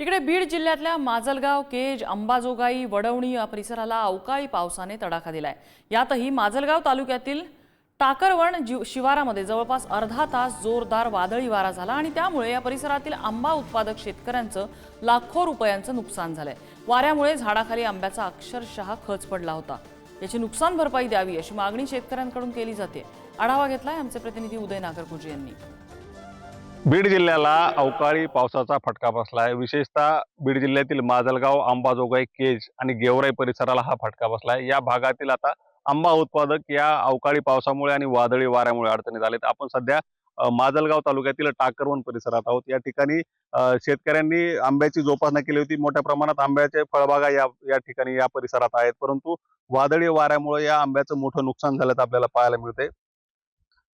इकडे बीड जिल्ह्यातल्या माजलगाव केज अंबाजोगाई वडवणी या परिसराला अवकाळी पावसाने तडाखा दिलाय. यातही माजलगाव तालुक्यातील टाकरवण जीव शिवारामध्ये जवळपास अर्धा तास जोरदार वादळी वारा झाला आणि त्यामुळे या परिसरातील आंबा उत्पादक शेतकऱ्यांचं लाखो रुपयांचं नुकसान झालंय. वाऱ्यामुळे झाडाखाली आंब्याचा अक्षरशः खच पडला होता. याची नुकसान भरपाई द्यावी अशी मागणी शेतकऱ्यांकडून केली जाते. आढावा घेतलाय आमचे प्रतिनिधी उदय नागरकुजे यांनी. बीड जिल्ह्याला अवकाळी पावसाचा फटका बसला आहे विशेषतः बीड जिल्ह्यातील माजलगाव अंबाजोगाई केज आणि गेवराई परिसराला हा फटका बसला आहे या भागातील आता आंबा उत्पादक या अवकाळी पावसामुळे आणि वादळी वाऱ्यामुळे अडचणीत आलेत. आपण सध्या माजलगाव तालुक्यातील टाकरवन परिसरात आहोत. या ठिकाणी शेतकऱ्यांनी आंब्याची जोपासना केली होती. मोठ्या प्रमाणात आंब्याचे फळबागा या या ठिकाणी या परिसरात आहेत. परंतु वादळी वाऱ्यामुळे या आंब्याचं मोठं नुकसान झाल्याचं आपल्याला पाहायला मिळते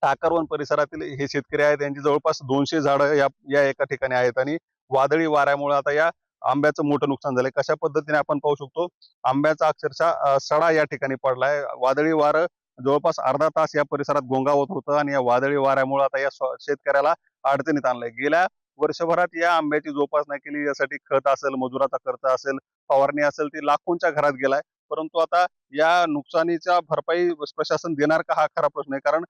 टाकरवन परिसरातील हे शेतकरी आहेत. यांची जवळपास दोनशे झाडं या या एका ठिकाणी आहेत आणि वादळी वाऱ्यामुळे आता या आंब्याचं मोठं नुकसान झालंय. कशा पद्धतीने आपण पाहू शकतो? आंब्याचा अक्षरशः सडा या ठिकाणी पडलाय. वादळी वारं जवळपास अर्धा तास या परिसरात गोंगावत होतं आणि या वादळी वाऱ्यामुळे आता या शेतकऱ्याला अडचणीत आणलंय. गेल्या वर्षभरात या आंब्याची जोपासना केली. यासाठी खत असेल मजुराचा खर्च असेल फवारणी असेल ती लाखोंच्या घरात गेलाय. परंतु आता या नुकसानीचा भरपाई प्रशासन देणार का हा खरा प्रश्न आहे? कारण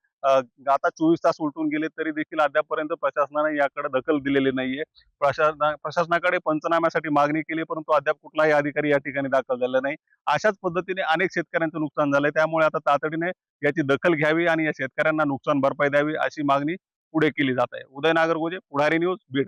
आता चोवीस तास उलटून गेले तरी देखील अद्यापर्यंत प्रशासनाने याकडे दखल दिलेली नाहीये. प्रशासना प्रशासनाकडे पंचनाम्यासाठी मागणी केली परंतु अद्याप कुठलाही अधिकारी या ठिकाणी दाखल झाला नाही. अशाच पद्धतीने अनेक शेतकऱ्यांचं नुकसान झालंय. त्यामुळे आता तातडीने याची दखल घ्यावी आणि या शेतकऱ्यांना नुकसान भरपाई द्यावी अशी मागणी पुढे केली जात आहे. उदय नागरगोजे पुढारी न्यूज बीड.